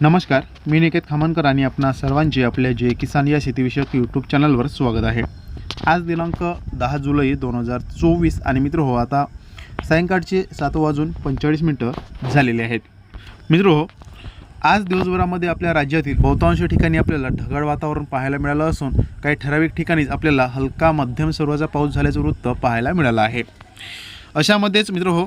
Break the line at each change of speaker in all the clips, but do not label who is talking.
नमस्कार मी निकेत खामनकर आणि आपणा सर्वांचे आपल्या जे किसान या शेतीविषयक यूट्यूब चॅनलवर स्वागत आहे. आज दिनांक दहा जुलै दोन हजार चोवीस आणि मित्र हो आता सायंकाळचे सात वाजून पंचेचाळीस मिनटं झालेले आहेत. मित्र हो आज दिवसभरामध्ये आपल्या राज्यातील बहुतांश ठिकाणी आपल्याला ढगाळ वातावरण पाहायला मिळालं असून काही ठराविक ठिकाणीच आपल्याला हलका मध्यम स्वरूपाचा पाऊस झाल्याचं वृत्त पाहायला मिळालं आहे. अशामध्येच मित्र हो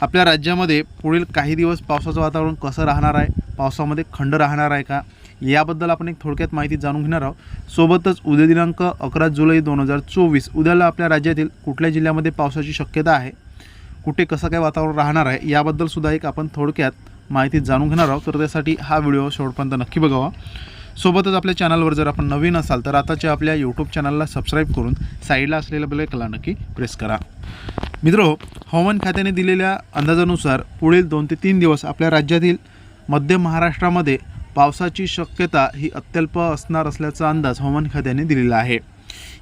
आपल्या राज्यामध्ये पुढील काही दिवस पावसाचं वातावरण कसं राहणार आहे? पावसामध्ये खंड राहणार आहे का? याबद्दल आपण एक थोडक्यात माहिती जाणून घेणार आहोत. सोबतच उद्या दिनांक अकरा जुलै दोन हजार चोवीस उद्याला आपल्या राज्यातील कुठल्या जिल्ह्यामध्ये पावसाची शक्यता आहे? कुठे कसं काय वातावरण राहणार आहे? याबद्दल सुद्धा एक आपण थोडक्यात माहिती जाणून घेणार आहोत. तर त्यासाठी हा व्हिडिओ शेवटपर्यंत नक्की बघावा. सोबतच आपल्या चॅनलवर जर आपण नवीन असाल तर आताच्या आपल्या यूट्यूब चॅनलला सबस्क्राईब करून साईडला असलेल्या बेलायकला नक्की प्रेस करा. मित्र हवामान खात्याने दिलेल्या अंदाजानुसार पुढील दोन ते तीन दिवस आपल्या राज्यातील मध्य महाराष्ट्रामध्ये पावसाची शक्यता ही अत्यल्प असणार असल्याचा अंदाज हवामान खात्याने दिलेला आहे.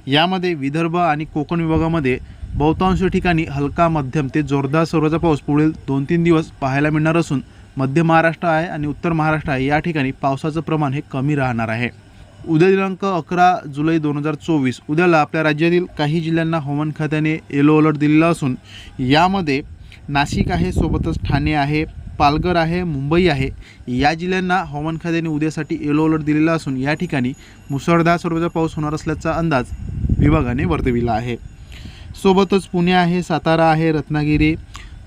यामध्ये विदर्भ आणि कोकण विभागामध्ये बहुतांश ठिकाणी हलका मध्यम ते जोरदार स्वरूपाचा पाऊस पुढील दोन तीन दिवस पाहायला मिळणार असून मध्य महाराष्ट्र आहे आणि उत्तर महाराष्ट्र आहे. या ठिकाणी पावसाचं प्रमाण हे कमी राहणार आहे. उद्या दिनांक अकरा जुलै दोन हजार चोवीस उद्याला आपल्या राज्यातील काही जिल्ह्यांना हवामान खात्याने येलो अलर्ट दिलेला असून यामध्ये नाशिक आहे सोबतच ठाणे आहे पालघर आहे मुंबई आहे या जिल्ह्यांना हवामान खात्याने उद्यासाठी येलो अलर्ट दिलेला असून या ठिकाणी मुसळधार स्वरूपाचा पाऊस होणार असल्याचा अंदाज विभागाने वर्तविला आहे. सोबतच पुणे आहे सातारा आहे रत्नागिरी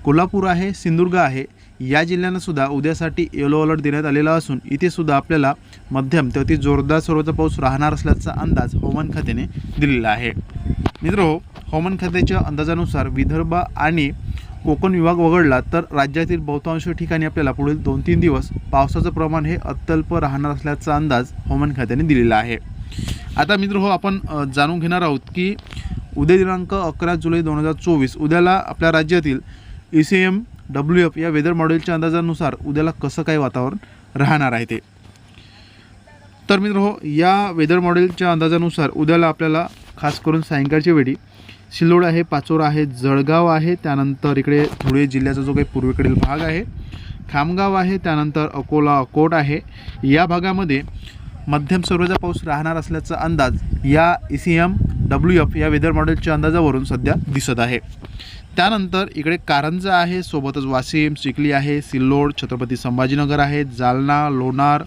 कोल्हापूर आहे सिंधुदुर्ग आहे या जिल्ह्यांनासुद्धा उद्यासाठी येलो अलर्ट देण्यात आलेला असून इथे सुद्धा आपल्याला मध्यम ते अति जोरदार स्वरूपाचा पाऊस राहणार असल्याचा अंदाज हवामान खात्याने दिलेला आहे. मित्र हवामान खात्याच्या अंदाजानुसार विदर्भ आणि कोकण विभाग वगळला तर राज्यातील बहुतांश ठिकाणी आपल्याला पुढील दोन तीन दिवस पावसाचं प्रमाण हे अत्यल्प राहणार असल्याचा अंदाज हवामान खात्याने दिलेला आहे. आता मित्र हो आपण जाणून घेणार आहोत की उद्या दिनांक अकरा जुलै दोन हजार चोवीस उद्याला आपल्या राज्यातील E C M W F या वेदर मॉडेलच्या अंदाजानुसार उद्याला कसं काय वातावरण राहणार आहे ते. तर मित्र हो या वेदर मॉडेलच्या अंदाजानुसार उद्याला आपल्याला खास करून सायंकाळच्या वेळी सिल्लोड आहे पाचोरा आहे जळगाव आहे त्यानंतर इकडे धुळे जिल्ह्याचा जो काही पूर्वेकडील भाग आहे खामगाव आहे त्यानंतर अकोला अकोट आहे. या भागामध्ये मध्यम स्वरूपाचा पाऊस राहणार असल्याचा अंदाज या E C M W F या वेदर मॉडेलच्या अंदाजावरून सध्या दिसत आहे. त्यानंतर इकडे कारंजा आहे सोबतच वाशिम चिखली आहे सिल्लोड छत्रपती संभाजीनगर आहे जालना लोणार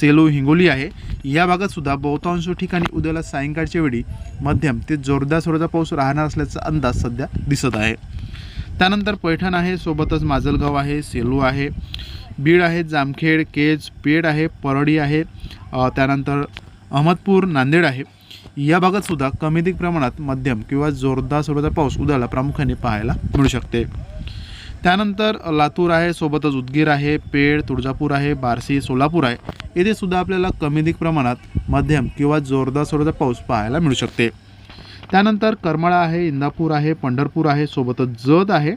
सेलू हिंगोली आहे. या भागात सुद्धा बहुतांश ठिकाणी उद्याला सायंकाळच्या वेळी मध्यम ते जोरदार स्वरूपाचा पाऊस राहणार असल्याचा अंदाज सध्या दिसत आहे. त्यानंतर पैठण आहे सोबतच माजलगाव आहे सेलू आहे बीड आहे जामखेड केज पेड आहे परळी आहे त्यानंतर अहमदपूर नांदेड आहे. या भागात सुद्धा कमीधिक प्रमाणात मध्यम किंवा जोरदार स्वरूपाचा पाऊस उद्याला प्रामुख्याने पाहायला मिळू शकते. त्यानंतर लातूर आहे सोबतच उदगीर आहे पेड तुळजापूर आहे बार्शी सोलापूर आहे. येथे सुद्धा आपल्याला कमीधिक प्रमाणात मध्यम किंवा जोरदार स्वरूपाचा पाऊस पाहायला मिळू शकते. त्यानंतर करमाळा आहे इंदापूर आहे पंढरपूर आहे सोबतच जत आहे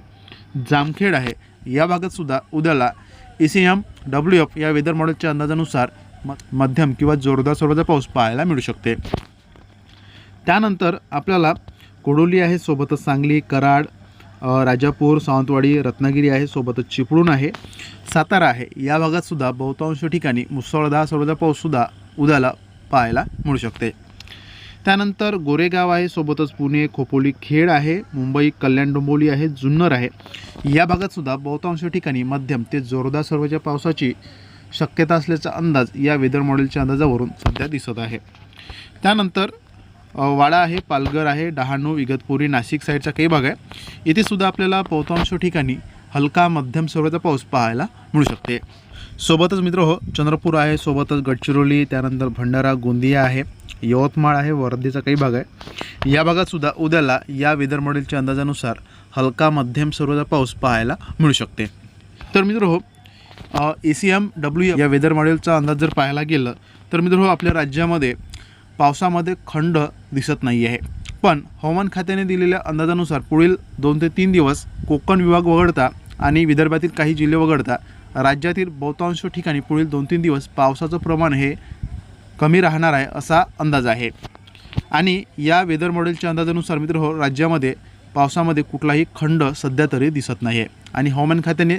जामखेड आहे. या भागात सुद्धा उद्याला E C M W F या वेदर मॉडेलच्या अंदाजानुसार म मध्यम किंवा जोरदार स्वरूपाचा पाऊस पाहायला मिळू शकते. त्यानंतर आपल्याला कोडोली आहे सोबतच सांगली कराड राजापूर सावंतवाडी रत्नागिरी आहे सोबतच चिपळूण आहे सातारा आहे. या भागातसुद्धा बहुतांश ठिकाणी मुसळधार स्वरूपाचा पाऊससुद्धा उद्याला पाहायला मिळू शकते. त्यानंतर गोरेगाव आहे सोबतच पुणे खोपोली खेड आहे मुंबई कल्याण डोंबोली आहे जुन्नर आहे. या भागातसुद्धा बहुतांश ठिकाणी मध्यम ते जोरदार सर्वच्या पावसाची शक्यता असल्याचा अंदाज या वेदर मॉडेलच्या अंदाजावरून सध्या दिसत आहे. त्यानंतर वाडा आहे पालघर आहे डहाणू इगतपुरी नाशिक साईडचा काही भाग आहे. इथे सुद्धा आपल्याला बहुतांश ठिकाणी हलका मध्यम स्वरूपाचा पाऊस पाहायला मिळू शकते. सोबतच मित्र हो चंद्रपूर आहे सोबतच गडचिरोली त्यानंतर भंडारा गोंदिया आहे यवतमाळ आहे वर्धेचा काही भाग आहे. या भागात सुद्धा उद्याला या वेदर मॉडेलच्या अंदाजानुसार हलका मध्यम स्वरूपाचा पाऊस पाहायला मिळू शकते. तर मित्र हो ए सी एम डब्ल्यू या वेदर मॉडेलचा अंदाज जर पाहायला गेलं तर मित्र हो आपल्या राज्यामध्ये पावसामध्ये खंड दिसत नाही आहे पण हवामान खात्याने दिलेल्या अंदाजानुसार पुढील दोन ते तीन दिवस कोकण विभाग वगळता आणि विदर्भातील काही जिल्हे वगळता राज्यातील बहुतांश ठिकाणी पुढील दोन तीन दिवस पावसाचं प्रमाण हे कमी राहणार आहे असा अंदाज आहे. आणि या वेदर मॉडेलच्या अंदाजानुसार मित्र हो राज्यामध्ये पावसामध्ये कुठलाही खंड सध्या तरी दिसत नाही आहे आणि हवामान खात्याने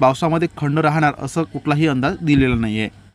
पावसामध्ये खंड राहणार असं कुठलाही अंदाज दिलेला नाही आहे